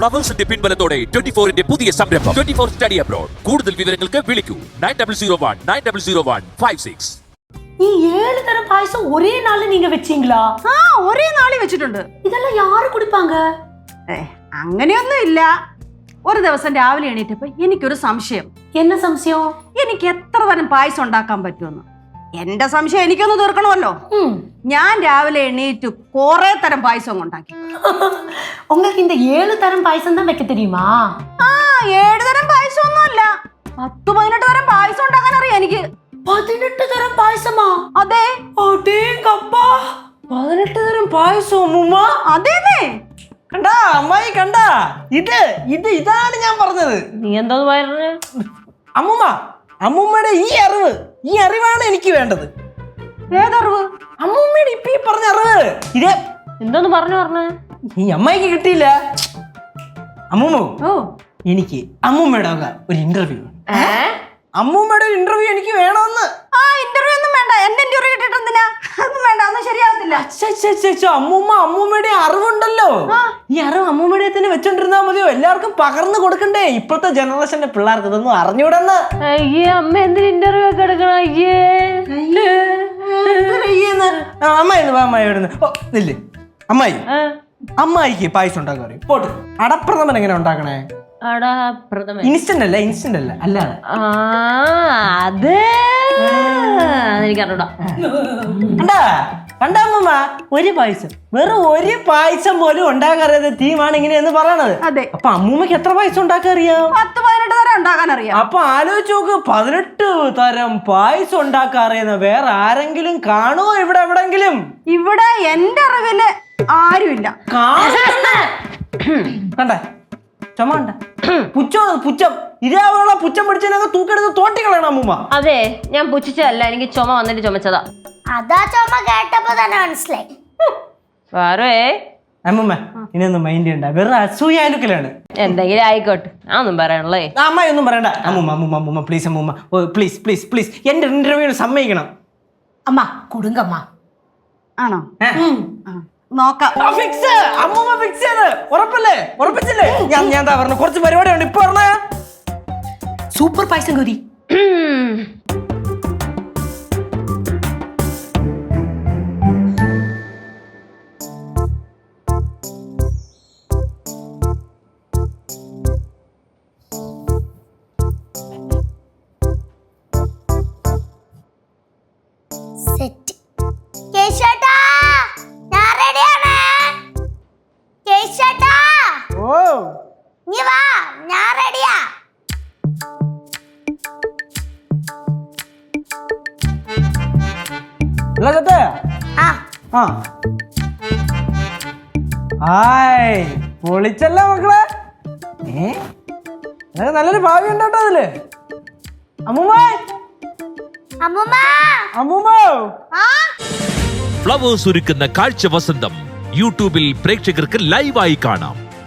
ഫ്ലവേഴ്സിന്റെ പിൻബലത്തോടെ twenty ഫോറിന്റെ പുതിയ സംരംഭം ട്വന്റി ഫോർ സ്റ്റഡി അബ്രോഡ് കൂടുതൽ വിവരങ്ങൾക്ക് വിളിക്കൂ nine double zero one nine double zero one five six ഈ ஏழு தரம் பாயசம் ஒரே நாள்ல நீங்க வச்சீங்களா ആ ഒരേ നാളി വെച്ചിട്ടുണ്ട് இதெல்லாம் யாரு குடிப்பாங்க ഏ അങ്ങനെയൊന്നും ഇല്ല ഒരു ദിവസം രാവിലെ എണീറ്റപ്പോ എനിക്കൊരു സംശയം என்ன சம்சயம் എനിക്ക് എത്ര തരം പായസം ഉണ്ടാക്കാൻ പറ്റുമെന്ന് എന്റെ സംശയം എനിക്കൊന്ന് തീർക്കണമല്ലോ ம். ഞാൻ രാവിലെ എണീറ്റു കുറെ തരം പായസം ഉണ്ടാക്കി உங்களுக்கு இந்த ஏழு தரம் பாயசம் தான் வைக்க தெரியுமா ആ ഏഴ് തരം പായസം ഒന്നും അല്ല പത്ത് പതിനെട്ട് തരം പായസം ഉണ്ടാക്കാൻ അറിയാം എനിക്ക് பதினெட்டு தரம் பாயசமா അതെ அடேங்கப்பா பதினெட்டு தரம் பாயசம் அம்மா അതേന്നേ കണ്ടാ അമ്മായി കണ്ടാ ഇത് ഇത് ഇതാണ് ഞാൻ പറഞ്ഞത് நீ எந்த പറഞ്ഞു അമ്മുമ്മ അമ്മുമ്മയുടെ ഈ അറിവ് ഈ അറിവാണ് എനിക്ക് വേണ്ടത് ഏതറിവ് അമ്മുമ്മയുടെ ഇപ്പൊ ഈ പറഞ്ഞ അറിവ് ഇതേ എന്തോന്ന് പറഞ്ഞു പറഞ്ഞു ഈ അമ്മായിക്ക് കിട്ടിയില്ല. അമ്മൂമ്മോ. ഓ. എനിക്ക് അമ്മൂമ്മയുടെ വക ഒരു ഇന്റർവ്യൂ അമ്മൂമ്മയുടെ ഒരു ഇന്റർവ്യൂ എനിക്ക് വേണമെന്ന്. ആ ഇന്റർവ്യൂ ഒന്നും വേണ്ട. എന്റെ ഇന്റർവ്യൂ കിട്ടിട്ട് എന്തിനാ അതൊന്നും വേണ്ട ഒന്നും ശരിയാവത്തില്ല. ശ്ശെ, അമ്മൂമ്മ അമ്മൂമ്മയുടെ അറിവുണ്ടല്ലോ. ഈ അറിവ് അമ്മൂമ്മയുടെ തന്നെ വെച്ചോണ്ടിരുന്നാ മതിയോ? എല്ലാവർക്കും പകർന്നു കൊടുക്കണ്ടേ? ഇപ്പോഴത്തെ ജനറേഷന്റെ പിള്ളേർക്ക് ഇതൊന്നും അറിഞ്ഞൂടെന്ന്. അയ്യേ അമ്മ എന്തിനു ഇന്റർവ്യൂ ഒക്കെ എടുക്കണം? അയ്യേ. എന്തിനാ ഈ എന്ന്? ആ, അമ്മായി വാ, അമ്മായി ഇവിടെ നിന്ന്. ഓ, നില്ല് അമ്മായി. അമ്മായിക്ക് പായസം ഉണ്ടാക്കാൻ അറിയും പോട്ട്. അടപ്രഥമൻ എങ്ങനെ ഉണ്ടാക്കണേ? പ്രഥമൻ ഇൻസ്റ്റന്റ് അല്ല ഇൻസ്റ്റന്റ് അല്ല. അല്ല. ആ അത് എനിക്ക് അറിഞ്ഞൂടാ. കണ്ടാ? കണ്ടാ ഒരു പായസം. വെറും ഒരു പായസം പോലും ഉണ്ടാക്കാറിയത് തീമാണ് ഇങ്ങനെയെന്ന് പറയണത്. അതെ. അപ്പൊ അമ്മൂമ്മക്ക് എത്ര പായസം ഉണ്ടാക്കാൻ അറിയാം പത്ത് പതിനെട്ട് തരം ഉണ്ടാക്കാൻ അറിയാം അപ്പൊ ആലോചിച്ച് നോക്ക് പതിനെട്ട് തരം പായസം ഉണ്ടാക്കാൻ അറിയുന്ന വേറെ ആരെങ്കിലും കാണുമോ ഇവിടെ എവിടെങ്കിലും? ഇവിടെ എന്റെ അറിവിൽ ആരുമില്ല. കണ്ടേ? ചുമ കണ്ട? പുച്ഛം പുച്ഛം. ഇതേപോലുള്ള പുച്ഛം പിടിച്ചതിനൊക്കെ തൂക്കെടുത്ത് തോട്ടിക്കളയണം അമ്മൂമ്മ. അതെ ഞാൻ പുച്ഛിച്ചതല്ല എനിക്ക് ചുമ വന്നിട്ട് ചുമച്ചതാ. അതാ ചുമ കേട്ടപ്പോ തന്നെ മനസ്സിലായി. വേറെ അമ്മൂമ്മ ഇനിയൊന്നും മൈൻഡ് ചെയ്യണ്ട. വെറും അസൂയാലുക്കലാണ് എന്തെങ്കിലും ആയിക്കോട്ടെ. അതൊന്നും പറയണല്ലേ. അമ്മ ഒന്നും പറയണ്ട. അമ്മൂമ്മ അമ്മൂമ്മ അമ്മൂമ്മ പ്ലീസ് അമ്മൂമ്മ. ഓ പ്ലീസ് പ്ലീസ് പ്ലീസ് എന്റെ ഇന്റർവ്യൂവിന് സമ്മതിക്കണം. അമ്മ കൊടുങ്കമ്മ. ആണോ? ആ, നോക്കാം. Fix fix. ഫിക്സ് ചെയ്ത്. ഉറപ്പല്ലേ? ഉറപ്പിച്ചില്ലേ? ഞാൻ ഞാൻ എന്താ പറഞ്ഞു? കുറച്ച് പരിപാടിയുണ്ട്. ഇപ്പൊ പറഞ്ഞ? സൂപ്പർ പായസം കൊതി സെറ്റ് നീ വാ ഞാൻ റെഡിയാ. അല്ല ചേട്ടാ ആ. ആ. ഹായ് പൊളിച്ചല്ല മക്കളെ? ഏ? നിനക്ക് നല്ലൊരു ഭാവി ഉണ്ട് കേട്ടോ അതിൽ. അമ്മൂമ്മ? അമ്മുമ്മ! അമ്മൂമ്മ? ആ. ഫ്ലവേഴ്സ് ഒരുക്കുന്ന കാഴ്ച വസന്തം യൂട്യൂബിൽ പ്രേക്ഷകർക്ക് ലൈവായി കാണാം.